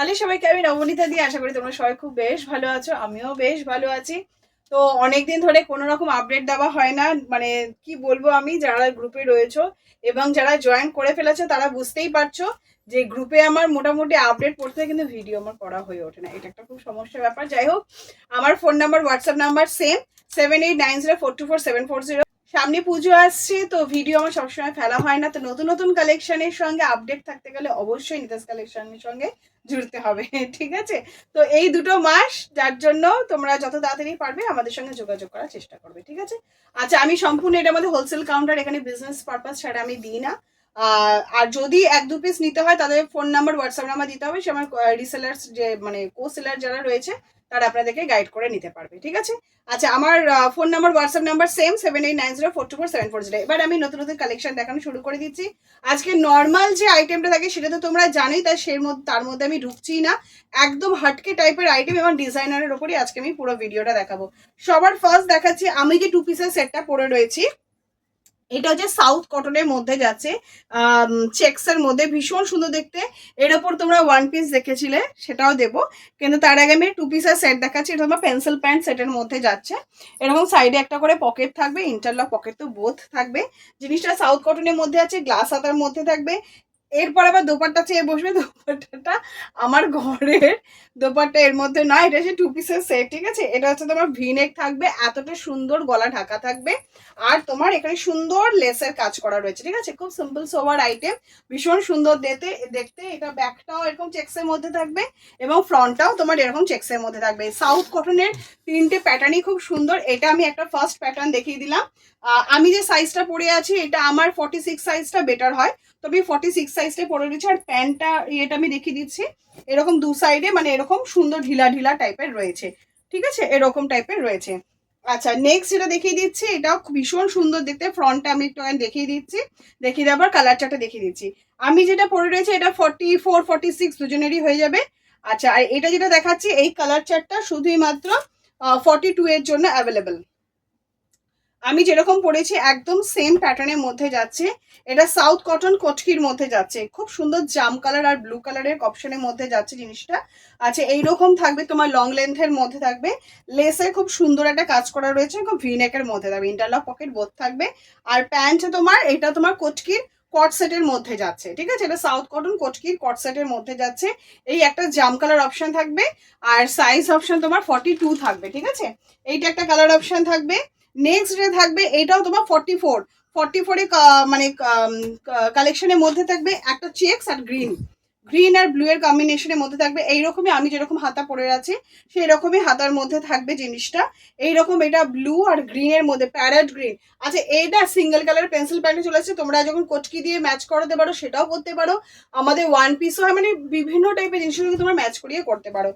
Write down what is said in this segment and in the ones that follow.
Hello সবাইকে আমি নবনীতা দিয়ে আশা করি তোমরা সবাই খুব বেশ ভালো আছো, আমিও বেশ ভালো আছি। তো অনেকদিন ধরে কোনো রকম আপডেট দেওয়া হয় না মানে কি বলব আমি, যারা গ্রুপে রয়েছো এবং যারা জয়েন করে ফেলেছো তারা বুঝতেই পারছ যে গ্রুপে আমার মোটামুটি আপডেট করতে কিন্তু ভিডিও আমার করা হয়ে ওঠে না। এটা একটা খুব সমস্যার ব্যাপার। যাই হোক, আমার phone number WhatsApp number same seven eight nine zero four two four seven four zero সামনে পুজো আসছে, তো ভিডিও আমার সবসময় ফেলা হয় না। তো নতুন নতুন কালেকশনের সঙ্গে আপডেট থাকতে গেলে অবশ্যই নিতাস কালেকশনের সঙ্গে জুড়তে হবে, ঠিক আছে? তো এই দুটো মাস, যার জন্য তোমরা যত তাড়াতাড়ি পারবে আমাদের সঙ্গে যোগাযোগ করার চেষ্টা করবে, ঠিক আছে? আচ্ছা আমি সম্পূর্ণ এটা আমাদের হোলসেল কাউন্টার এখানে বিজনেস পারপাস ছাড়া আমি দিই না। আর যদি এক দু পিস নিতে হয়, তাদের ফোন নাম্বার হোয়াটসঅ্যাপ নাম্বার দিতে হবে। সে আমার রিসেলার্স যে মানে কো সেলার যারা রয়েছে, তারা আপনাদেরকে গাইড করে নিতে পারবে, ঠিক আছে? আচ্ছা আমার phone number WhatsApp number same seven eight nine zero four two four seven four zero এবার আমি নতুন নতুন কালেকশন দেখানো শুরু করে দিচ্ছি। আজকে নর্মাল যে আইটেমটা থাকে, সেটা তো তোমরা জানোই, তাই সেই মধ্যে, তার মধ্যে আমি ঢুকছি না। একদম হাটকে টাইপের আইটেম এবং ডিজাইনারের ওপরই আজকে আমি পুরো ভিডিওটা দেখাবো। সবার ফার্স্ট দেখাচ্ছি, আমি যে টু পিসের সেটটা পরে রয়েছি এটা হচ্ছে সাউথ কটনের মধ্যে যাচ্ছে। চেক্সের মধ্যে ভীষণ সুন্দর দেখতে। এর ওপর তোমরা ওয়ান পিস দেখেছিলে, সেটাও দেব। কিন্তু তার আগে আমি টু পিসের সেট দেখাচ্ছি, এটা তোমার পেন্সিল প্যান্ট সেটের মধ্যে যাচ্ছে। এরকম সাইডে একটা করে পকেট থাকবে ইন্টারলক পকেট তো বোধ থাকবে। জিনিসটা সাউথ কটনের মধ্যে আছে গ্লাস হাতার মধ্যে থাকবে। এরপর আবার দোপাট্টা চেয়ে বসবে, দোপাট্টাটা আমার ঘরের দোপাট্টা, এর মধ্যে নয় এটা হচ্ছে টু পিসের সেট ঠিক আছে? এটা হচ্ছে তোমার ভিনেক থাকবে, এতটা সুন্দর গলা ঢাকা থাকবে। আর তোমার এখানে সুন্দর লেসের কাজ করা রয়েছে, ঠিক আছে? খুব সিম্পল সোভার আইটেম ভীষণ সুন্দর দেখতে দেখতে এটা ব্যাকটাও এরকম চেক্সের মধ্যে থাকবে এবং ফ্রন্টটাও তোমার এরকম চেক্সের মধ্যে থাকবে। সাউথ কটনের তিনটে প্যাটার্নই খুব সুন্দর, এটা আমি একটা ফার্স্ট প্যাটার্ন দেখিয়ে দিলাম। আমি যে সাইজটা পরে আছি, এটা আমার ফর্টি সিক্স সাইজটা বেটার হয়। তো আমি ফর্টি সিক্স সাইজটা পরে রয়েছি, আর প্যান্টটা ইয়েটা আমি দেখিয়ে দিচ্ছি। এরকম দু সাইডে মানে এরকম সুন্দর ঢিলা ঢিলা টাইপের রয়েছে। ঠিক আছে? এরকম টাইপের রয়েছে। আচ্ছা নেক্সট যেটা দেখিয়ে দিচ্ছি, এটাও ভীষণ সুন্দর দেখতে। ফ্রন্টটা আমি একটু দেখিয়ে দিচ্ছি। দেখিয়ে দেওয়ার কালার চারটা দেখিয়ে দিচ্ছি। আমি যেটা পরে রয়েছে, এটা ফর্টি ফোর ফর্টি সিক্স দুজনেরই হয়ে যাবে। আচ্ছা আর এটা যেটা দেখাচ্ছি, এই কালার চারটা শুধুই মাত্র ফর্টি টু এর জন্য অ্যাভেলেবেল আমি যেরকম পরেছি একদম সেম প্যাটার্নের মধ্যে যাচ্ছে। এটা সাউথ কটন কটকির মধ্যে যাচ্ছে। খুব সুন্দর জাম কালার আর ব্লু কালারের অপশনের মধ্যে যাচ্ছে জিনিসটা। আচ্ছা এইরকম থাকবে, তোমার লং লেন্থের মধ্যে থাকবে। লেসে খুব সুন্দর একটা কাজ করা রয়েছে, খুব ভিনেকের মধ্যে থাকবে। ইন্টারলক পকেট বোধ থাকবে। আর প্যান্ট তোমার, এটা তোমার কটকির কট সেটের মধ্যে যাচ্ছে। ঠিক আছে? এটা সাউথ কটন কটকির কট সেটের মধ্যে যাচ্ছে। এই একটা জাম কালার অপশন থাকবে। আর সাইজ অপশন তোমার ফর্টি টু থাকবে। ঠিক আছে? এইটা একটা কালার অপশন থাকবে। নেক্সট ডে থাকবে, এটাও তোমার ফর্টি ফোর ফর্টি ফোরে মানে কালেকশনের মধ্যে থাকবে একটা চেক্স আর গ্রিন গ্রিন আর ব্লু এর কম্বিনেশনের মধ্যে থাকবে, এইরকমই আমি যেরকম হাতা পরে আছি সেই রকমই হাতার মধ্যে থাকবে জিনিসটা। এইরকম এটা ব্লু আর গ্রিন এর মধ্যে প্যারেট গ্রিন আচ্ছা এইটা সিঙ্গেল কালার পেন্সিল প্যান্টে চলে আসছে, তোমরা যখন কচকি দিয়ে ম্যাচ করাতে পারো, সেটাও করতে পারো। আমাদের ওয়ান পিসও হয় মানে বিভিন্ন টাইপের সঙ্গে তোমরা ম্যাচ করিয়ে করতে পারো।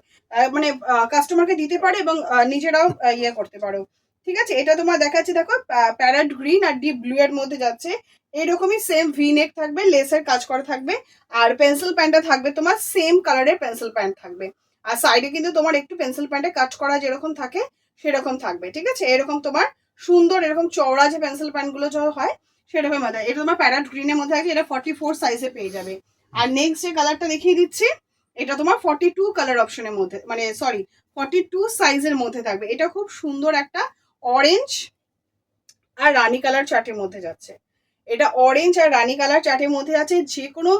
মানে কাস্টমারকে দিতে পারো এবং নিজেরাও ইয়ে করতে পারো। ঠিক আছে? এটা তোমার দেখাচ্ছে, দেখো প্যারেট গ্রিন আর ডিপ ব্লু এর মধ্যে যাচ্ছে। এরকমই সেম ভি নেক থাকবে লেসের কাজ করা থাকবে। আর পেন্সিল প্যান্টটা থাকবে তোমার সেম কালারের পেন্সিল প্যান্ট থাকবে। আর সাইডে কিন্তু তোমার একটু পেন্সিল প্যান্টে কাজ করা যেরকম থাকে, সেরকম থাকবে। ঠিক আছে? এরকম তোমার সুন্দর, এরকম চওড়া যে পেন্সিল প্যান্টগুলো যা হয় সেরকম মধ্যে এটা তোমার প্যারাট গ্রিনের মধ্যে আছে, এটা ফর্টি ফোর সাইজে পেয়ে যাবে। আর নেক্সট যে কালারটা দেখিয়ে দিচ্ছি, এটা তোমার ফর্টি টু কালার অপশনের মধ্যে মানে সরি ফর্টি টু সাইজের মধ্যে থাকবে। এটা খুব সুন্দর একটা অরেঞ্জ আর রানী কালার চার্টের মধ্যে যাচ্ছে। এটা অরেঞ্জ আর রানী কালার চার্টের মধ্যে আছে যে কোনো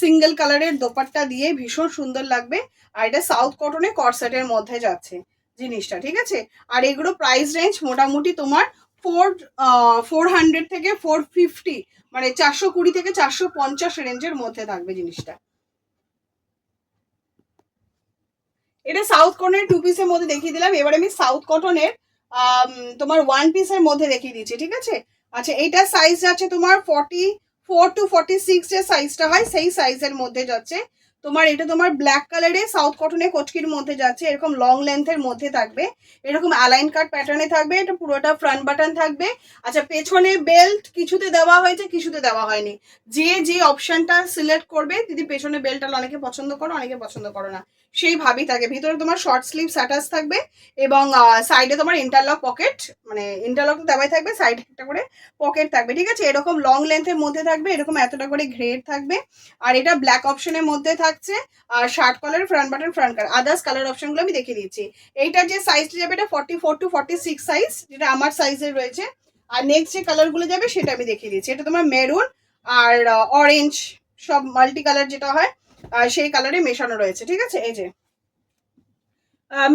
সিঙ্গেল কালারের দোপাট্টা দিয়ে ভীষণ সুন্দর লাগবে। আর এটা সাউথ কটনে কটসেটের মধ্যে যাচ্ছে জিনিসটা, ঠিক আছে? আর এগুলো প্রাইস রেঞ্জ মোটামুটি তোমার ফোর ফোর হান্ড্রেড থেকে ফোর ফিফটি মানে চারশো কুড়ি থেকে চারশো পঞ্চাশ রেঞ্জের মধ্যে থাকবে জিনিসটা। এটা সাউথ কটনের টু পিসের মধ্যে দেখিয়ে দিলাম। এবার আমি সাউথ কটনের তোমার ওয়ান পিসের মধ্যে দেখিয়ে দিচ্ছি, ঠিক আছে? আচ্ছা এইটা সাইজ যাচ্ছে তোমার forty four two forty six যে সাইজটা হয়, সেই সাইজের মধ্যে যাচ্ছে। তোমার এটা তোমার ব্ল্যাক কালারে সাউথ কটনে কচকির মধ্যে যাচ্ছে, এরকম লং লেন্থের মধ্যে থাকবে, এরকম অ্যালাইন কাট প্যাটার্নে থাকবে, এটা পুরোটা ফ্রন্ট বাটন থাকবে। আচ্ছা পেছনে বেল্ট কিছুতে দেওয়া হয়েছে, কিছুতে দেওয়া হয়নি। যে যে অপশনটা সিলেক্ট করবে, যদি পেছনে বেল্টটা অনেকে পছন্দ করো, অনেকে পছন্দ করো না। সেইভাবেই থাকে। ভিতরে তোমার শর্ট স্লিভ স্যাটাস থাকবে এবং সাইডে তোমার ইন্টারলক পকেট মানে ইন্টারলক দেওয়াই থাকবে সাইডে একটা করে পকেট থাকবে, ঠিক আছে? এরকম লং লেন্থের মধ্যে থাকবে, এরকম এতটা করে ঘ্রেড থাকবে। আর এটা ব্ল্যাক অপশনের মধ্যে থাকবে। থাকছে, আর shirt collar front button front colour others colour অপশনগুলো আমি দেখিয়ে দিচ্ছি। এইটার যে সাইজটা যাবে এটা forty four two forty six size যেটা আমার সাইজের রয়েছে। আর নেক্সট যে কালারগুলো যাবে সেটা আমি দেখিয়ে দিচ্ছি। এটা তোমার মেরুন আর অরেঞ্জ সব মাল্টি কালার যেটা হয় সেই কালারে মেশানো রয়েছে। ঠিক আছে? এই যে।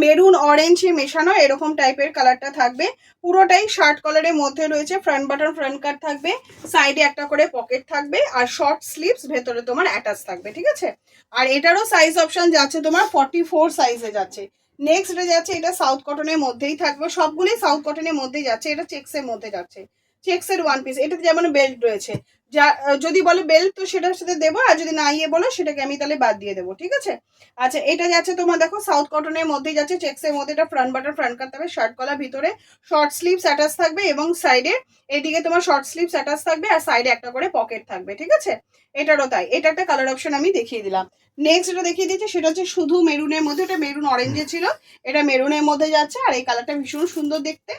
মেরুন অরেঞ্জ মেশানো, এরকম টাইপের কালারটা থাকবে। পুরোটাই শার্ট কালারের মধ্যে রয়েছে ফ্রন্ট বাটন ফ্রন্ট কাট থাকবে সাইডে একটা করে পকেট থাকবে, আর শর্ট স্লিভস ভেতরে তোমার অ্যাটাচ থাকবে, ঠিক আছে? আর এটারও সাইজ অপশন যাচ্ছে তোমার ফর্টি ফোর সাইজে যাচ্ছে। নেক্সট যাচ্ছে, এটা সাউথ কটনের মধ্যেই থাকবে, সবগুলোই সাউথ কটনের মধ্যেই যাচ্ছে, এটা চেক্সের মধ্যে যাচ্ছে। চেক্সের ওয়ান পিস এটাতে যেমন বেল্ট রয়েছে। যা যদি বলো বেল্ট তো সেটার সাথে দেবো, আর যদি না ইয়ে বলো, সেটাকে আমি তাহলে বাদ দিয়ে দেবো, ঠিক আছে? আচ্ছা এটা যাচ্ছে তোমার দেখো সাউথ কটনের মধ্যেই যাচ্ছে চেক্সের মধ্যে এটা ফ্রন্ট বাটার ফ্রন্ট কাট থাকবে শার্ট কলার ভিতরে শর্ট স্লিভস অ্যাটাচ থাকবে এবং সাইডে এইদিকে তোমার শর্ট স্লিভস অ্যাটাচ থাকবে, আর সাইডে একটা করে পকেট থাকবে, ঠিক আছে? এটারও তাই, এটা একটা কালার অপশন আমি দেখিয়ে দিলাম। নেক্সট এটা দেখিয়ে দিচ্ছি, সেটা হচ্ছে শুধু মেরুনের মধ্যে, এটা মেরুন অরেঞ্জে ছিল, এটা মেরুনের মধ্যে যাচ্ছে, আর এই কালারটা ভীষণ সুন্দর দেখতে।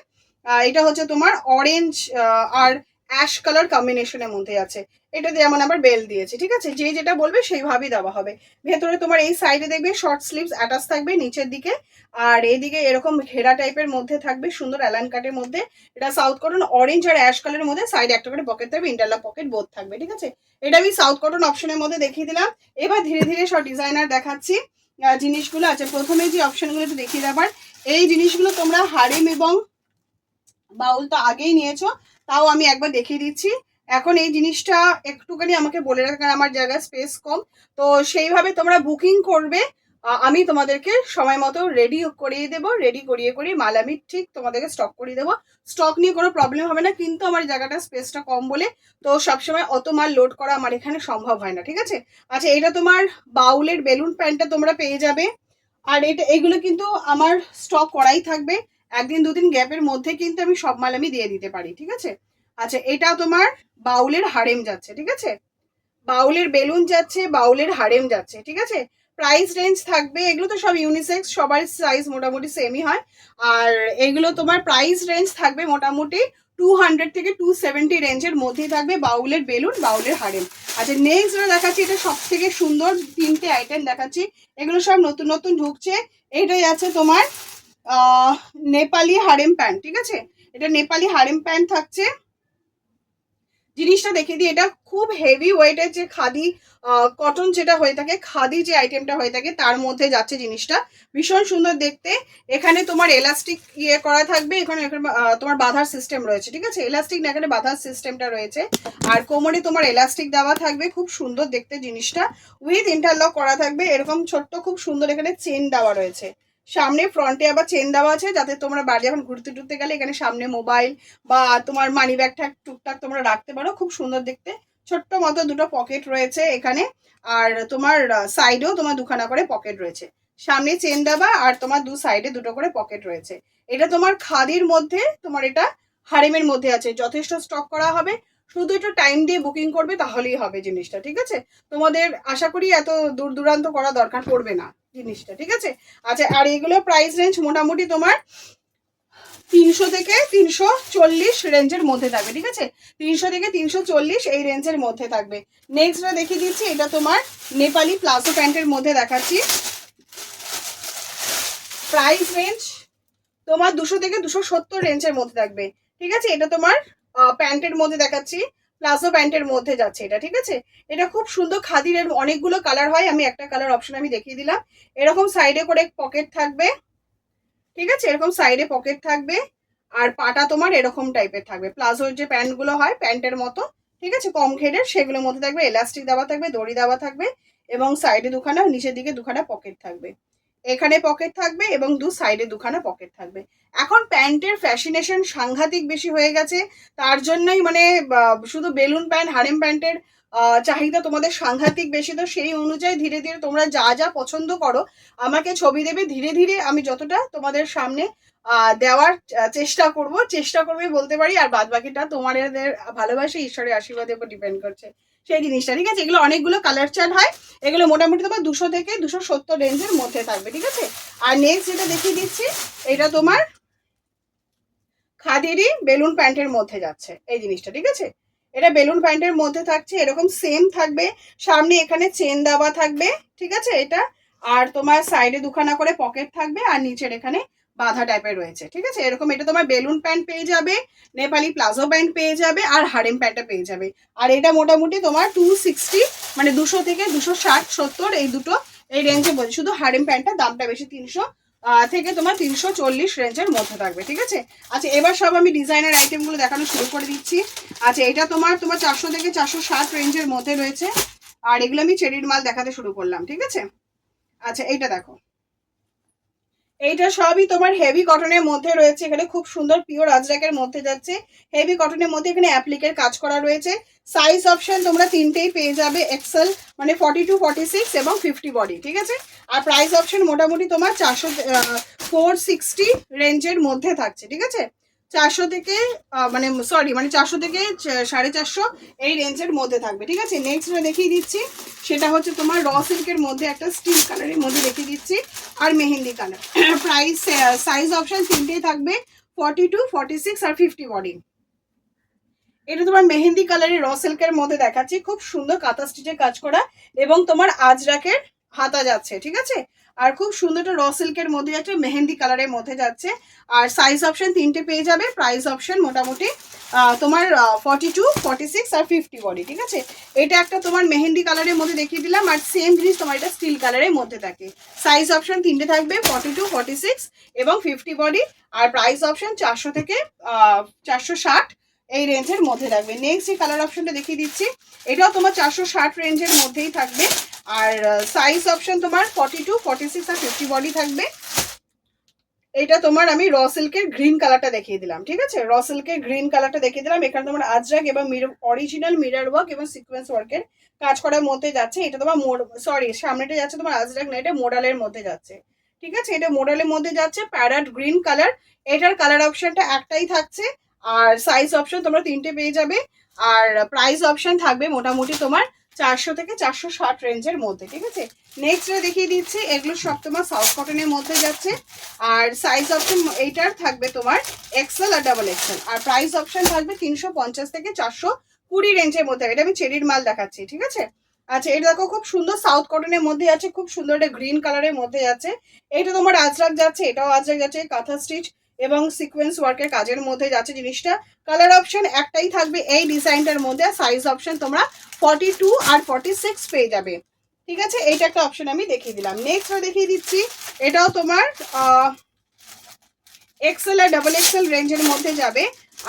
এটা হচ্ছে তোমার অরেঞ্জ আর অ্যাশ কালার কম্বিনেশনের মধ্যে আছে। এটা দিয়ে যেমন আবার বেল দিয়েছে, ঠিক আছে? যে যেটা বলবে সেইভাবেই দেওয়া হবে। ভেতরে তোমার এই সাইডে দেখবে শর্ট স্লিভস অ্যাটাচ থাকবে নিচের দিকে, আর এইদিকে এরকম ঘেরা টাইপের মধ্যে থাকবে, সুন্দর অ্যালান কাটের মধ্যে। এটা সাউথ কটন অরেঞ্জ আর অ্যাশ কালারের মধ্যে সাইডে একটা করে পকেট থাকবে ইন্টারলক পকেট বোধ থাকবে, ঠিক আছে? এটা আমি সাউথ কটন অপশনের মধ্যে দেখিয়ে দিলাম। এবার ধীরে ধীরে সব ডিজাইনার দেখাচ্ছি জিনিসগুলো আছে। প্রথমে যে অপশনগুলো দেখিয়ে দেবার এই জিনিসগুলো তোমরা হারিম এবং বাউল তো আগেই নিয়েছো, তাও আমি একবার দেখিয়ে দিচ্ছি। এখন এই জিনিসটা একটুখানি আমাকে বলে রাখার আমার জায়গায় স্পেস কম। তো সেইভাবে তোমরা বুকিং করবে আমি তোমাদেরকে সময় মতো রেডি করিয়ে দেবো রেডি করিয়ে করিয়ে মাল আমি ঠিক তোমাদেরকে স্টক করিয়ে দেবো। স্টক নিয়ে কোনো প্রবলেম হবে না, কিন্তু আমার জায়গাটা স্পেসটা কম বলে। তো সবসময় অত মাল লোড করা আমার এখানে সম্ভব হয় না, ঠিক আছে? আচ্ছা এটা তোমার বাউলের বেলুন প্যান্টটা তোমরা পেয়ে যাবে। আর এটা, এগুলো কিন্তু আমার স্টক করাই থাকবে। একদিন দুদিন গ্যাপের মধ্যে কিন্তু আমি সব মাল আমি দিয়ে দিতে পারি, ঠিক আছে? আচ্ছা এটা তোমার বাউলের হারেম যাচ্ছে, ঠিক আছে? বাউলের বেলুন যাচ্ছে, বাউলের হারেম যাচ্ছে, ঠিক আছে? প্রাইস রেঞ্জ থাকবে, এগুলো তো সব ইউনিসেক্স সবার সাইজ মোটামুটি সেমই হয়। আর এগুলো তোমার প্রাইস রেঞ্জ থাকবে মোটামুটি টু হান্ড্রেড থেকে টু সেভেন্টি রেঞ্জের মধ্যেই থাকবে বাউলের বেলুন, বাউলের হারেম। আচ্ছা নেক্সট যেটা দেখাচ্ছি, এটা সব থেকে সুন্দর তিনটে আইটেম দেখাচ্ছি। এগুলো সব নতুন নতুন ঢুকছে। এটাই আছে তোমার নেপালি হারেম প্যান্ট, ঠিক আছে? এটা নেপালি হারেম প্যান্ট থাকছে। জিনিসটা দেখে দিই, এটা খুব হেভি ওয়েটের যে খাদি কটন যেটা হয়ে থাকে, খাদি যে আইটেমটা হয়ে থাকে, তার মধ্যে যাচ্ছে জিনিসটা। ভীষণ সুন্দর দেখতে। এখানে তোমার এলাস্টিক ইয়ে করা থাকবে, এখানে তোমার বাঁধার সিস্টেম রয়েছে, ঠিক আছে? এলাস্টিক না, এখানে বাঁধার সিস্টেমটা রয়েছে। আর কোমরে তোমার এলাস্টিক দেওয়া থাকবে, খুব সুন্দর দেখতে জিনিসটা। উইথ ইন্টারলক করা থাকবে, এরকম ছোট্ট, খুব সুন্দর এখানে চেন দেওয়া রয়েছে। সামনে ফ্রন্টে আবার চেন দেওয়া আছে, যাতে তোমরা বাড়ি যখন ঘুরতে টুরতে গেলে এখানে সামনে মোবাইল বা তোমার মানি ব্যাগ ট্যাগ টুকটাক তোমরা রাখতে পারো, খুব সুন্দর দেখতে। ছোট্ট মতো দুটো পকেট রয়েছে এখানে, আর তোমার সাইডেও তোমার দুখানা করে পকেট রয়েছে। সামনে চেন দেওয়া আর তোমার দু সাইডে দুটো করে পকেট রয়েছে। এটা তোমার খাদির মধ্যে, তোমার এটা হারেমের মধ্যে আছে, যথেষ্ট স্টক করা হবে। শুধু একটু টাইম দিয়ে বুকিং করবে তাহলেই হবে জিনিসটা, ঠিক আছে? তোমাদের আশা করি এত দূর দূরান্ত করা দরকার পড়বে না জিনিসটা, ঠিক আছে? আচ্ছা আর এগুলো প্রাইস রেঞ্জ মোটামুটি তোমার তিনশো থেকে তিনশো চল্লিশ রেঞ্জের মধ্যে থাকবে, ঠিক আছে? তিনশো থেকে তিনশো চল্লিশ এই রেঞ্জের মধ্যে থাকবে। নেক্সটটা দেখিয়ে দিচ্ছি, এটা তোমার নেপালি প্লাজো প্যান্টের মধ্যে দেখাচ্ছি। প্রাইস রেঞ্জ তোমার দুশো থেকে দুশো সত্তর রেঞ্জের মধ্যে থাকবে, ঠিক আছে? এটা তোমার প্যান্টের মধ্যে দেখাচ্ছি, প্লাজো প্যান্টের মধ্যে যাচ্ছে এটা, ঠিক আছে? এটা খুব সুন্দর খাদির অনেকগুলো কালার হয়, আমি একটা কালার অপশন আমি দেখিয়ে দিলাম। এরকম সাইডে করে পকেট থাকবে, ঠিক আছে? এরকম সাইডে পকেট থাকবে, আর পাটা তোমার এরকম টাইপের থাকবে। প্লাজোর যে প্যান্টগুলো হয়, প্যান্টের মতো, ঠিক আছে? কম ঘেরের, সেগুলোর মধ্যে থাকবে এলাস্টিক দেওয়া থাকবে, দড়ি দেওয়া থাকবে, এবং সাইডে দুখানা, নিচের দিকে দুখানা পকেট থাকবে। এখানে পকেট থাকবে এবং দু সাইডে দুখানা পকেট থাকবে। এখন প্যান্টের ফ্যাশিনেশন সাংঘাতিক বেশি হয়ে গেছে, তার জন্যই মানে শুধু বেলুন প্যান্ট হারেম প্যান্টের চাহিদা তোমাদের সাংঘাতিক বেশি। তো সেই অনুযায়ী ধীরে ধীরে তোমরা যা যা পছন্দ করো, আমাকে ছবি দেবে। ধীরে ধীরে আমি যতটা তোমাদের সামনে দেওয়ার চেষ্টা করব। চেষ্টা করবে বলতে পারি, আর বাদ বাকিটা তোমাদের ভালোবাসা, ঈশ্বরের আশীর্বাদের উপর ডিপেন্ড করছে। সেই জিনিসটা, ঠিক আছে? এগুলো অনেকগুলো কালার চার্ট হয়। এগুলো মোটামুটি তোমার দুশো থেকে দুশো সত্তর রেঞ্জের মধ্যে থাকবে, ঠিক আছে? আর নেক্সট যেটা দেখিয়ে দিচ্ছি, এটা তোমার খাদেরই বেলুন প্যান্টের মধ্যে যাচ্ছে, এই জিনিসটা, ঠিক আছে? এটা বেলুন প্যান্টের মধ্যে থাকছে, এরকম সেম থাকবে। সামনে এখানে চেন দেওয়া থাকবে, ঠিক আছে? এটা, আর তোমার সাইডে দুখানা করে পকেট থাকবে, আর নিচের এখানে বাঁধা টাইপের রয়েছে, ঠিক আছে? এরকম এটা তোমার বেলুন প্যান্ট পেয়ে যাবে নেপালি প্লাজো প্যান্ট পেয়ে যাবে, আর হারেম প্যান্টটা পেয়ে যাবে। আর এটা মোটামুটি তোমার টু সিক্সটি মানে দুশো থেকে দুশো ষাট, সত্তর, এই দুটো, এই রেঞ্জে বলছি শুধু হারেম প্যান্টটা দামটা বেশি, তিনশো থেকে তোমার তিনশো চল্লিশ রেঞ্জের মধ্যে থাকবে, ঠিক আছে? আচ্ছা এবার সব আমি ডিজাইনার আইটেমগুলো দেখানো শুরু করে দিচ্ছি। আচ্ছা এটা তোমার তোমার চারশো থেকে চারশো ষাট রেঞ্জের মধ্যে রয়েছে। আর এগুলো আমি চেরির মাল দেখাতে শুরু করলাম, ঠিক আছে? আচ্ছা এইটা দেখো। এইটা সবই তোমার হেভি কটনের মধ্যে রয়েছে। এখানে খুব সুন্দর পিওর আজরাকের মধ্যে যাচ্ছে। হেভি কটনের মধ্যে এখানে অ্যাপ্লিকের কাজ করা রয়েছে। সাইজ অপশন তোমরা তিনটেই পেয়ে যাবে এক্সেল মানে ফর্টি টু ফর্টি সিক্স এবং ফিফটি বডি ঠিক আছে? আর প্রাইস অপশন মোটামুটি তোমার চারশো ফোর সিক্সটি রেঞ্জের মধ্যে থাকছে, ঠিক আছে? চারশো থেকে মানে সরি মানে চারশো থেকে সাড়ে চারশো এই রেঞ্জের মধ্যে থাকবে, ঠিক আছে? নেক্সট দেখিয়ে দিচ্ছি, সেটা হচ্ছে তোমার র সিল্কের মধ্যে একটা স্টিল কালারের মধ্যে দেখিয়ে দিচ্ছি, আর mehendi colour price size option তিনটেই থাকবে ফর্টি টু সিক্স আর ফিফটি বডি এটা তোমার মেহেন্দি কালারের র সিল্কের মধ্যে দেখাচ্ছি, খুব সুন্দর কাঁথা স্টিচের কাজ করা, এবং তোমার আজরাকের হাতা যাচ্ছে, ঠিক আছে? আর খুব সুন্দর একটা র সিল্কের মধ্যে যাচ্ছে, মেহেন্দি কালারের মধ্যে যাচ্ছে। আর সাইজ অপশন তিনটে পেয়ে যাবে প্রাইস অপশন মোটামুটি তোমার ফর্টি টু ফর্টি সিক্স আর ফিফটি বডি ঠিক আছে? এটা একটা তোমার মেহেন্দি কালারের মধ্যে দেখিয়ে দিলাম, আর সেম জিনিস তোমার এটা স্টিল কালারের মধ্যে থাকে। সাইজ অপশন তিনটে থাকবে ফর্টি টু ফর্টি সিক্স এবং ফিফটি বডি আর প্রাইস অপশন চারশো থেকে চারশো ষাট এই রেঞ্জের মধ্যে থাকবে। নেক্সট যে কালার অপশনটা দেখিয়ে দিচ্ছি, এটাও তোমার চারশো ষাট রেঞ্জের মধ্যেই থাকবে। আর সাইজ অপশন তোমার ফর্টি টু ফর্টি সিক্স আর ফিফটি বডি থাকবে। এটা তোমার আমি র সিল্কের গ্রিন কালারটা দেখিয়ে দিলাম, ঠিক আছে? র সিল্কের গ্রিন কালারটা দেখিয়ে দিলাম। এখানে তোমার আজরাক এবং অরিজিনাল মিরার ওয়ার্ক এবং সিকোয়েন্স ওয়ার্কের কাজ করার মধ্যে যাচ্ছে। এটা তোমার সরি সামনেটা যাচ্ছে তোমার আজরাক না, এটা মোডালের মধ্যে যাচ্ছে, ঠিক আছে? এটা মোডালের মধ্যে যাচ্ছে প্যারাট গ্রিন কালার এটার কালার অপশনটা একটাই থাকছে। আর সাইজ অপশন তোমরা তিনটে পেয়ে যাবে। আর প্রাইস অপশন থাকবে মোটামুটি তোমার চারশো থেকে চারশো ষাট রেঞ্জের মধ্যে, ঠিক আছে? নেক্সট দেখিয়ে দিচ্ছি, এগুলো সব তোমার সাউথ কটনের মধ্যে যাচ্ছে। আর সাইজ অপশন এইটার থাকবে তোমার এক্সেল আর ডাবল এক্সেল আর প্রাইস অপশন থাকবে তিনশো পঞ্চাশ থেকে চারশো কুড়ি রেঞ্জের মধ্যে। এটা আমি চেরির মাল দেখাচ্ছি, ঠিক আছে? আচ্ছা এটা দেখো, খুব সুন্দর সাউথ কটনের মধ্যে আছে, খুব সুন্দর একটা গ্রিন কালারের মধ্যে যাচ্ছে এটা তোমার আজরাক যাচ্ছে, এটাও আজরাক যাচ্ছে কাঁথা স্টিচ এবং সিকোয়েন্স ওয়ার্কের কাজের মধ্যে যাচ্ছে জিনিসটা। কালার অপশন একটাই থাকবে এই ডিজাইনটার মধ্যে সাইজ অপশন তোমরা ফর্টি টু আর ফর্টি সিক্স পেয়ে যাবে। ঠিক আছে? এইটা একটা অপশন আমি দেখিয়ে দিলাম। নেক্সট দেখিয়ে দিচ্ছি, এটাও তোমার এক্সেল আর ডাবল এক্সেল রেঞ্জের মধ্যে যাবে।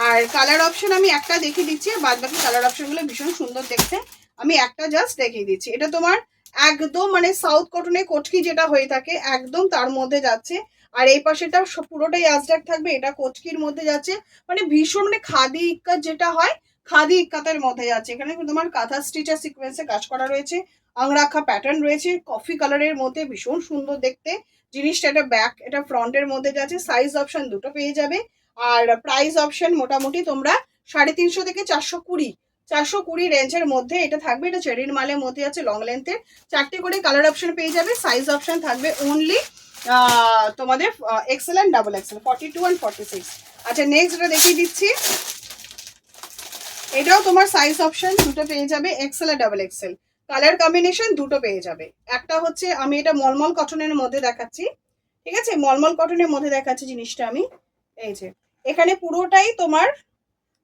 আর কালার অপশন আমি একটা দেখিয়ে দিচ্ছি বাদ বাকি কালার অপশনগুলো ভীষণ সুন্দর দেখতে। আমি একটা জাস্ট দেখিয়ে দিচ্ছি। এটা তোমার একদম মানে সাউথ কটনে কটকি যেটা হয়ে থাকে, একদম তার মধ্যে যাচ্ছে। আর এই পাশেটা পুরোটাই আজরাক থাকবে, এটা কচকির মধ্যে যাচ্ছে। মানে ভীষণ মানে খাদি ইক্কাত যেটা হয়, খাদি ইক্কাতের মধ্যে যাচ্ছে। এখানে তোমার কাঁথা স্টিচার সিকোয়েন্সে কাজ করা রয়েছে, আংরাখা প্যাটার্ন রয়েছে কফি কালারের মধ্যে ভীষণ সুন্দর দেখতে। জিনিসটা এটা ব্যাক এটা ফ্রন্টের মধ্যে যাচ্ছে সাইজ অপশন দুটো পেয়ে যাবে। আর প্রাইস অপশন মোটামুটি তোমরা সাড়ে তিনশো থেকে চারশো কুড়ি চারশো কুড়ি রেঞ্জের মধ্যে এটা থাকবে। এটা চেরির মালের মধ্যে আছে লং লেন্থের চারটে করে কালার অপশন পেয়ে যাবে সাইজ অপশন থাকবে অনলি তোমাদের XL and double XL forty two and forty six আচ্ছা নেক্সট এটা দেখিয়ে দিচ্ছি। এটাও তোমার সাইজ অপশন দুটো পেয়ে যাবে এক্সেল আর ডাবল এক্সেল কালার কম্বিনেশন দুটো পেয়ে যাবে। একটা হচ্ছে, আমি এটা মলমল কটনের মধ্যে দেখাচ্ছি। ঠিক আছে? মলমল কটনের মধ্যে দেখাচ্ছি জিনিসটা আমি। এই যে, এখানে পুরোটাই তোমার,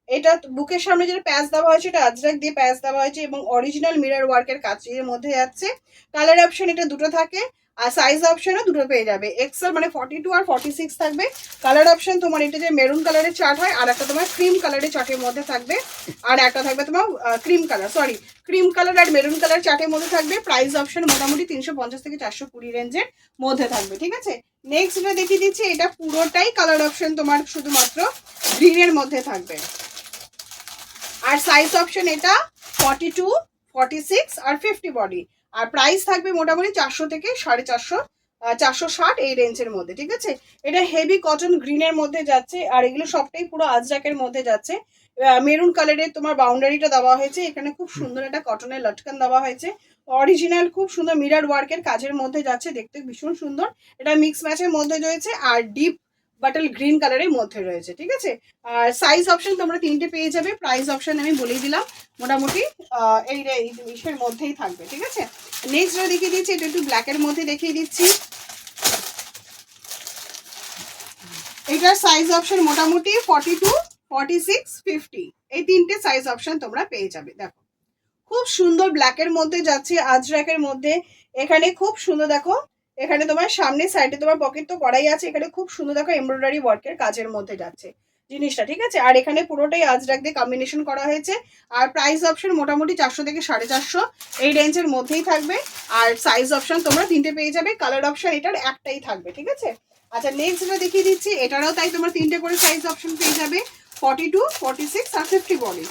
এটা বুকের সামনে যেটা প্যাচ দেওয়া হয়েছে, এটা আজরাক দিয়ে প্যাচ দেওয়া হয়েছে এবং অরিজিনাল মিরর ওয়ার্কের কাজের মধ্যে যাচ্ছে। কালার অপশন এটা দুটো থাকে। আর সাইজ অপশনও দুটো পেয়ে যাবে। এক্সেল মানে ফর্টি টু আর ফর্টি সিক্স থাকবে। কালার অপশন তোমার এটা যে মেরুন কালারের চার্ট হয়, আর একটা তোমার ক্রিম কালারের চার্টের মধ্যে থাকবে। আর একটা থাকবে তোমার cream colour sorry cream colour আর মেরুন কালার চার্টের মধ্যে থাকবে। প্রাইস অপশন মোটামুটি তিনশো পঞ্চাশ থেকে চারশো কুড়ি রেঞ্জের মধ্যে থাকবে, ঠিক আছে? নেক্সট এটা দেখিয়ে দিচ্ছি, এটা পুরোটাই কালার অপশন তোমার শুধুমাত্র গ্রিনের মধ্যে থাকবে। আর সাইজ অপশন এটা ফর্টি টু ফর্টি সিক্স আর ফিফটি বডি আর প্রাইস থাকবে মোটামুটি চারশো থেকে সাড়ে চারশো চারশো ষাট এই রেঞ্জের মধ্যে, ঠিক আছে? এটা হেভি কটন গ্রিনের মধ্যে যাচ্ছে আর এগুলো সবটাই পুরো আজরাকের মধ্যে যাচ্ছে। মেরুন কালারের তোমার বাউন্ডারিটা দেওয়া হয়েছে, এখানে খুব সুন্দর একটা কটনের লটকান দেওয়া হয়েছে। অরিজিনাল খুব সুন্দর মিরার ওয়ার্কের কাজের মধ্যে যাচ্ছে, দেখতে ভীষণ সুন্দর। এটা মিক্স ম্যাচের মধ্যে রয়েছে আর ডিপ বাটল গ্রিন কালারের মধ্যে রয়েছে, ঠিক আছে? আর সাইজ অপশন তোমরা তিনটে পেয়ে যাবে। প্রাইস অপশন আমি বলেই দিলাম। মোটামুটি এই জিনিসের মধ্যেই থাকবে, ঠিক আছে? নেক্সট দেখিয়ে দিচ্ছি, এটা একটু ব্ল্যাকের মধ্যে দেখিয়ে দিচ্ছি। এটার সাইজ অপশন মোটামুটি forty two forty six fifty এই তিনটে সাইজ অপশন তোমরা পেয়ে যাবে, দেখো। খুব সুন্দর ব্ল্যাকের মধ্যে যাচ্ছে, আজরাকের মধ্যে। এখানে খুব সুন্দর, দেখো এখানে তোমার সামনে সাইডে তোমার পকেট তো করাই আছে, এখানে খুব সুন্দর দেখো এমব্রয়ডারি ওয়ার্কের কাজের মধ্যে যাচ্ছে জিনিসটা, ঠিক আছে? আর এখানে পুরোটাই আজরাক দিয়ে কম্বিনেশন করা হয়েছে। আর প্রাইস অপশন মোটামুটি চারশো থেকে সাড়ে চারশো, এই রেঞ্জের মধ্যেই থাকবে। আর সাইজ অপশন তোমরা তিনটে পেয়ে যাবে কালার অপশন এটার একটাই থাকবে, ঠিক আছে? আচ্ছা নেক্সট যেটা দেখিয়ে দিচ্ছি, এটারও তাই তোমরা তিনটে করে সাইজ অপশন পেয়ে যাবে ফর্টি টু ফর্টি সিক্স আর ফিফটি বডি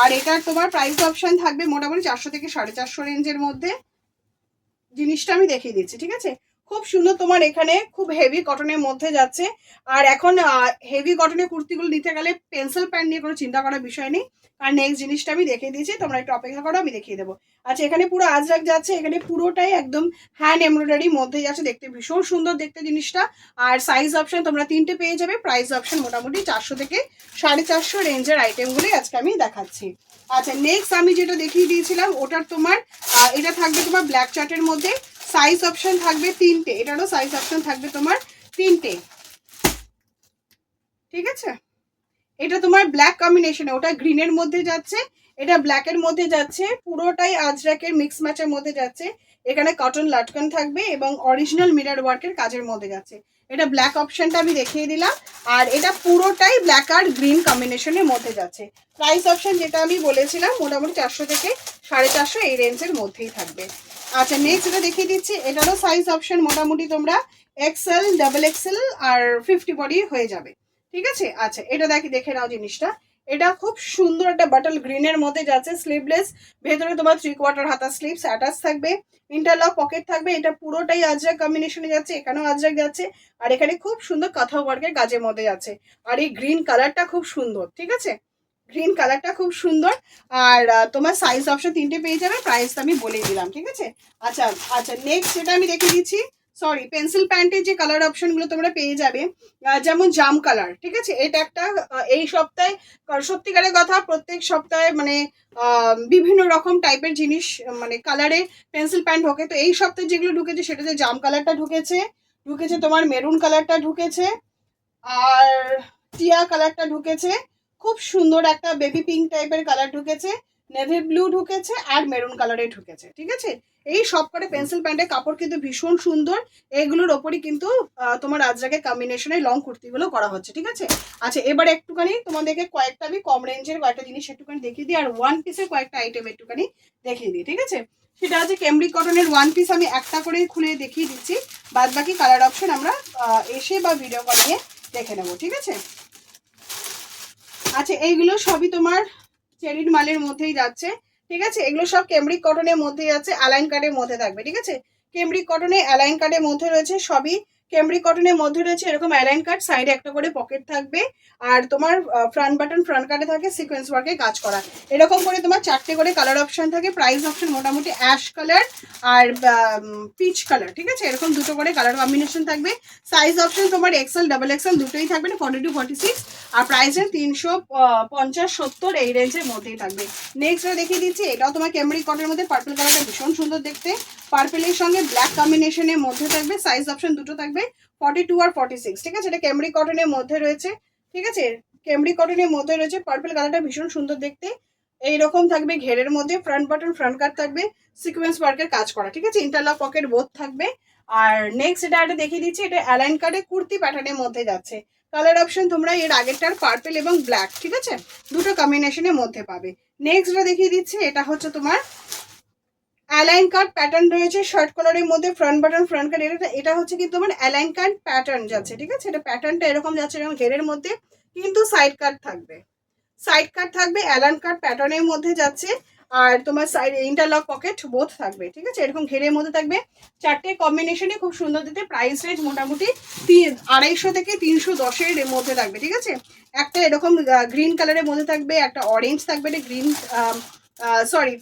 আর এটার তোমার প্রাইস অপশন থাকবে মোটামুটি চারশো থেকে সাড়ে চারশো রেঞ্জের মধ্যে। জিনিসটা আমি দেখিয়ে দিচ্ছি, ঠিক আছে? খুব সুন্দর তোমার এখানে খুব হেভি কটনের মধ্যে যাচ্ছে। আর এখন হেভি কটনের কুর্তিগুলো নিতে গেলে পেন্সিল প্যান্ট নিয়ে কোনো চিন্তা করার বিষয় নেই। আর নেক্সট জিনিসটা আমি দেখিয়ে দিয়েছি, তোমরা একটু অপেক্ষা করো, আমি দেখিয়ে দেবো। আচ্ছা এখানে পুরো আজরাক যাচ্ছে, এখানে পুরোটাই একদম হ্যান্ড এমব্রয়ডারি মধ্যে যাচ্ছে, দেখতে ভীষণ সুন্দর দেখতে জিনিসটা। আর সাইজ অপশন তোমরা তিনটে পেয়ে যাবে প্রাইস অপশন মোটামুটি চারশো থেকে সাড়ে চারশো রেঞ্জের আইটেমগুলি আজকে আমি দেখাচ্ছি। আচ্ছা নেক্সট আমি যেটা দেখিয়ে দিয়েছিলাম, ওটার তোমার আহ, এটা থাকবে তোমার ব্ল্যাক চার্টের মধ্যে। সাইজ অপশন থাকবে তিনটে। এটারও সাইজ অপশন থাকবে তোমার তিনটে। ঠিক আছে? এটা তোমার ব্ল্যাক কম্বিনেশনে ওটা গ্রিনের মধ্যে যাচ্ছে এটা ব্ল্যাকের মধ্যে যাচ্ছে পুরোটাই আজরাকের মিক্স ম্যাচের মধ্যে যাচ্ছে। এখানে কটন লাটকান থাকবে এবং অরিজিনাল মিরার ওয়ার্কের কাজের মধ্যে যাচ্ছে। এটা ব্ল্যাক অপশনটা আমি দেখিয়ে দিলাম, আর এটা পুরোটাই ব্ল্যাক আর গ্রিন কম্বিনেশনের মধ্যে যাচ্ছে। প্রাইস অপশন যেটা আমি বলেছিলাম, মোটামুটি চারশো থেকে সাড়ে চারশো এই রেঞ্জের মধ্যেই থাকবে। আচ্ছা নেক্সট যেটা দেখিয়ে দিচ্ছি, এটারও সাইজ অপশন মোটামুটি তোমরা এক্সেল ডাবল এক্সেল আর ফিফটি বডি হয়ে যাবে। ঠিক আছে? আচ্ছা এটা দেখি দেখে নাও জিনিসটা। এটা খুব সুন্দর একটা বাটল গ্রিনের মধ্যে যাচ্ছে স্লিভলেস ভেতরে তোমার থ্রি কোয়ার্টার হাতা স্লিভস অ্যাটাচ থাকবে ইন্টারলক পকেট থাকবে, এটা পুরোটাই আজরাক কম্বিনেশনে যাচ্ছে, এখানেও আজরাক যাচ্ছে, আর এখানে খুব সুন্দর কথা ওয়ার্কের কাজের মধ্যে যাচ্ছে, আর এই গ্রিন কালারটা খুব সুন্দর, ঠিক আছে? গ্রিন কালারটা খুব সুন্দর, আর তোমার সাইজ অপশন তিনটে পেয়ে যাবে প্রাইস আমি বলেই দিলাম, ঠিক আছে? আচ্ছা আচ্ছা নেক্সট যেটা আমি রেখে দিচ্ছি সরি পেন্সিল প্যান্টের যে কালার অপশনগুলো তোমরা পেয়ে যাবে যেমন জাম কালার ঠিক আছে? এটা একটা এই সপ্তাহে সত্যিকারের কথা প্রত্যেক সপ্তাহে মানে বিভিন্ন রকম টাইপের জিনিস মানে কালারে পেন্সিল প্যান্ট ঢোকে তো এই সপ্তাহে যেগুলো ঢুকেছে, সেটাতে জাম কালারটা ঢুকেছে ঢুকেছে তোমার মেরুন কালারটা ঢুকেছে, আর টিয়া কালারটা ঢুকেছে, খুব সুন্দর একটা বেবি পিঙ্ক টাইপের কালার ঢুকেছে নেভি ব্লু ঢুকেছে, আর মেরুন কালারে ঢুকেছে, ঠিক আছে? এই সব করে পেন্সিল প্যান্টের কাপড় কিন্তু ভীষণ সুন্দর। এগুলোর ওপরই কিন্তু তোমার আজরাকের কম্বিনেশনে লং কুর্তিগুলো করা হচ্ছে ঠিক আছে? আচ্ছা এবার একটুখানি তোমাদেরকে কয়েকটা আমি কম রেঞ্জের কয়েকটা জিনিস একটুখানি দেখিয়ে দিই আর ওয়ান পিসের কয়েকটা আইটেম একটুখানি দেখিয়ে দিই ঠিক আছে? সেটা হচ্ছে কেমব্রি কটনের ওয়ান পিস আমি একটা করে খুলে দেখিয়ে দিচ্ছি। বাদ বাকি কালার অপশন আমরা এসে বা ভিডিও কল নিয়ে দেখে নেব ঠিক আছে? আচ্ছা এইগুলো সবই তোমার চেরির মালের মধ্যেই যাচ্ছে। ঠিক আছে? এগুলো সব কেমব্রিক কটনের মধ্যেই আছে অ্যালাইন কার্ডের মধ্যে থাকবে, ঠিক আছে? কেমব্রিক কটনে অ্যালাইন কার্ডের মধ্যে রয়েছে সবই কেমব্রিক কটনের মধ্যে রয়েছে এরকম অ্যালাইন কার্ড সাইডে একটা করে পকেট থাকবে। আর তোমার ফ্রন্ট বাটন ফ্রন্ট কার্ডে থাকে সিকোয়েন্স ওয়ার্কে কাজ করা। এরকম করে তোমার চারটে করে কালার অপশন থাকে প্রাইস অপশন মোটামুটি অ্যাশ কালার আর পিচ কালার ঠিক আছে? এরকম দুটো করে কালার কম্বিনেশন থাকবে। সাইজ অপশন তোমার এক্সেল ডাবল এক্সেল দুটোই থাকবে না ফর্টি টু ফর্টি সিক্স আর প্রাইসের তিনশো পঞ্চাশ, সত্তর এই রেঞ্জের মধ্যেই থাকবে। নেক্সট দেখিয়ে দিচ্ছি, এটাও তোমার ক্যামেরিক কটের মধ্যে পার্পল কালারটা ভীষণ সুন্দর দেখতে। পার্পেলের সঙ্গে ব্ল্যাক কম্বিনেশনের মধ্যে থাকবে সাইজ অপশন দুটো থাকবে। ফর্টি টু আর ফর্টি সিক্স ঠিক আছে? এটা ক্যামেরিক কটনের মধ্যে রয়েছে, ঠিক আছে? ক্যামরি কটনের মধ্যে রয়েছে পার্পেল কালারটা ভীষণ সুন্দর দেখতে। এইরকম থাকবে ঘেরের মধ্যে ফ্রন্ট বাটন ফ্রন্ট কাট থাকবে সিকোয়েন্স ওয়ার্কের কাজ করা, ঠিক আছে? ইন্টারলক পকেট বোধ থাকবে। আর নেক্সট এটা একটা দেখিয়ে দিচ্ছি, এটা অ্যালাইন কার্ডে কুর্তি প্যাটার্নের মধ্যে যাচ্ছে। কালার অপশন তোমরা এর আগেরটার পার্পেল এবং ব্ল্যাক ঠিক আছে? দুটো কম্বিনেশনের মধ্যে পাবে। নেক্সট যেটা দেখিয়ে দিচ্ছি, এটা হচ্ছে তোমার অ্যালাইন কার্ড প্যাটার্ন রয়েছে শার্ট কালারের মধ্যে ফ্রন্ট বাটন ফ্রন্ট কার্ড এটা এটা হচ্ছে কিন্তু আমার অ্যালাইন কার্ড প্যাটার্ন যাচ্ছে, ঠিক আছে? এটা প্যাটার্নটা এরকম যাচ্ছে এরকম ঘেরের মধ্যে, কিন্তু সাইড কাট থাকবে। সাইড কাট থাকবে অ্যালান কার্ড প্যাটার্নের মধ্যে যাচ্ছে, আর তোমার সাইড ইন্টারলক পকেট বোথ থাকবে, ঠিক আছে? এরকম ঘেরের মধ্যে থাকবে। চারটে কম্বিনেশনে খুব সুন্দর দিতে প্রাইস রেঞ্জ মোটামুটি তিন আড়াইশো থেকে তিনশো দশের মধ্যে থাকবে, ঠিক আছে? একটা এরকম গ্রিন কালারের মধ্যে থাকবে, একটা অরেঞ্জ থাকবে একটা গ্রিন সরি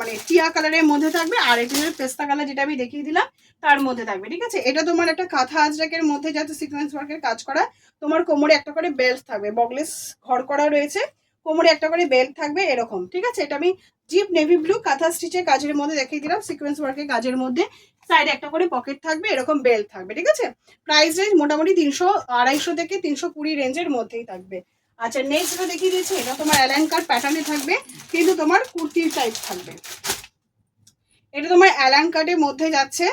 মানে টিয়া কালারের মধ্যে থাকবে আর এটা পেস্তা কালার যেটা আমি দেখিয়ে দিলাম, তার মধ্যে থাকবে, ঠিক আছে? এটা তোমার একটা কাঁথা আজরাকের মধ্যে যাতে সিকোয়েন্স ওয়ার্কের কাজ করা, তোমার কোমরে একটা করে বেল্ট থাকবে বগলেস ঘর করা রয়েছে, কোমরে একটা করে বেল্ট থাকবে এরকম, ঠিক আছে? এটা আমি জিপ নেভি ব্লু কাঁথা স্টিচের কাজের মধ্যে দেখিয়ে দিলাম সিকোয়েন্স ওয়ার্কের কাজের মধ্যে সাইডে একটা করে পকেট থাকবে, এরকম বেল্ট থাকবে, ঠিক আছে? প্রাইস রেঞ্জ মোটামুটি তিনশো আড়াইশো থেকে তিনশো কুড়ি রেঞ্জের মধ্যেই থাকবে। আচ্ছা নেক্সট যেটা দেখিয়ে দিচ্ছি এটা তোমার অ্যালান কার্ড প্যাটার্নে থাকবে, কিন্তু তোমার কুর্তির টাইপ থাকবে। এটা তোমার অ্যালান কার্ডের মধ্যে যাচ্ছে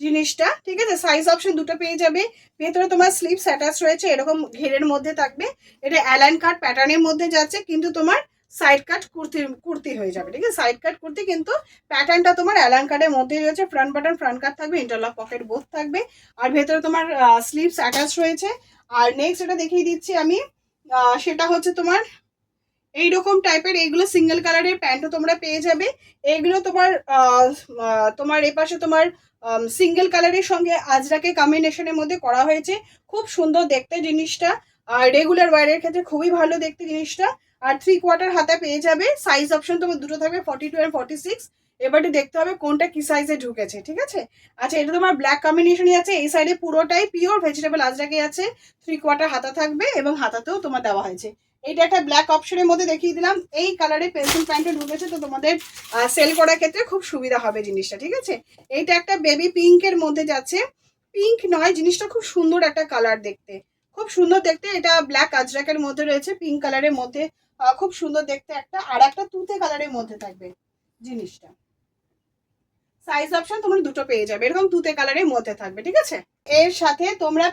জিনিসটা, ঠিক আছে? সাইজ অপশন দুটো পেয়ে যাবে। ভেতরে তোমার স্লিপস অ্যাটাচ রয়েছে, এরকম ঘেরের মধ্যে থাকবে। এটা অ্যালান কাট প্যাটার্নের মধ্যে যাচ্ছে, কিন্তু তোমার সাইড কাট কুর্তি কুর্তি হয়ে যাবে, ঠিক আছে? সাইড কাট কুর্তি, কিন্তু প্যাটার্নটা তোমার অ্যালান কার্ডের মধ্যেই রয়েছে। ফ্রন্ট বাটন ফ্রন্ট কাট থাকবে ইন্টারলক পকেট বোথ থাকবে। আর ভেতরে তোমার স্লিপস অ্যাটাচ রয়েছে। আর নেক্সট এটা দেখিয়ে দিচ্ছি আমি। সেটা হচ্ছে তোমার এইরকম টাইপের এইগুলো সিঙ্গেল কালারের প্যান্টও তোমরা পেয়ে যাবে। এগুলো তোমার তোমার এপাশে তোমার সিঙ্গেল কালারের সঙ্গে আজরাকে কম্বিনেশনের মধ্যে করা হয়েছে। খুব সুন্দর দেখতে জিনিসটা। আর রেগুলার ওয়ারের ক্ষেত্রে খুবই ভালো দেখতে জিনিসটা। আর থ্রি কোয়ার্টার হাতে পেয়ে যাবে। সাইজ অপশন তোমার দুটো থাকবে forty two and forty six এবারে দেখতে হবে কোনটা কি সাইজে ঢুকেছে, ঠিক আছে? আচ্ছা এটা তোমার ব্ল্যাক কম্বিনেশনই আছে, এই সাইডে পুরোটাই পিওর ভেজিটেবল আজরাকে আছে থ্রি কোয়ার্টার হাতা থাকবে এবং হাতাতেও তোমার দেওয়া হয়েছে। এইটা একটা ব্ল্যাক অপশনের মধ্যে দেখিয়ে দিলাম, এই কালারে পেন্সিল প্যান্টে ঢুকেছে, তো তোমাদের সেল করার ক্ষেত্রে খুব সুবিধা হবে জিনিসটা, ঠিক আছে? এইটা একটা বেবি পিঙ্কের মধ্যে যাচ্ছে পিঙ্ক নয়, জিনিসটা খুব সুন্দর একটা কালার দেখতে। খুব সুন্দর দেখতে, এটা ব্ল্যাক আজরাকের মধ্যে রয়েছে পিঙ্ক কালারের মধ্যে খুব সুন্দর দেখতে একটা, আর একটা তুতে কালারের মধ্যে থাকবে জিনিসটা। সাইজ অপশন তোমরা দুটো পেয়ে যাবে, এরকম তুতে কালারের মধ্যে থাকবে, ঠিক আছে? এর সাথে তোমরা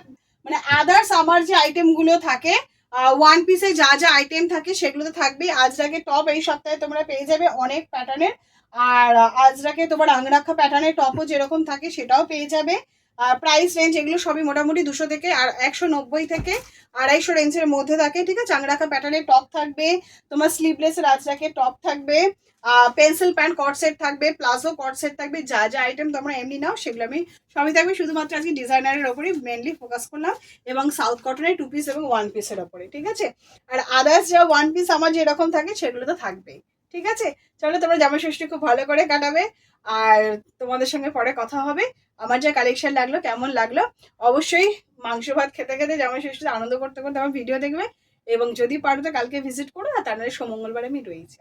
মানে আদার্স আমার যে আইটেমগুলো থাকে ওয়ান পিসে যা যা আইটেম থাকে সেগুলো তো থাকবেই। আজরাকে টপ এই সপ্তাহে তোমরা পেয়ে যাবে অনেক প্যাটার্নের আর, আজরাকে তোমার আংরাক্ষা প্যাটার্নের টপও যেরকম থাকে সেটাও পেয়ে যাবে। প্রাইস রেঞ্জ এগুলো সবই মোটামুটি দুশো থেকে আর একশো নব্বই থেকে আড়াইশো রেঞ্জের মধ্যে থাকে, ঠিক আছে? আংরাখা প্যাটার্নের টপ থাকবে, তোমার স্লিভলেসের আজরাকে টপ থাকবে পেন্সিল প্যান্ট কট সেট থাকবে প্লাজো কট সেট থাকবে, যা যা আইটেম তোমরা এমনি নাও, সেগুলো আমি সবই থাকবে। শুধুমাত্র আজকে ডিজাইনারের ওপরেই মেনলি ফোকাস করলাম এবং সাউথ কটনের টু পিস এবং ওয়ান পিসের ওপরে, ঠিক আছে? আর আদার্স যা ওয়ান পিস আমার যেরকম থাকে, সেগুলো তো থাকবেই, ঠিক আছে? চলো তোমরা জামা ষষ্ঠী খুব ভালো করে কাটাবে। আর তোমাদের সঙ্গে পরে কথা হবে। আমার যা কালেকশন লাগল, কেমন লাগল, অবশ্যই মাংস ভাত খেতে খেতে যেমন ষষ্ঠীতে আনন্দ করতে করতে আমার ভিডিও দেখবে। এবং যদি পারো তো কালকে ভিজিট করো, আর তার নাহলে সোমঙ্গলবার আমি রয়েছি।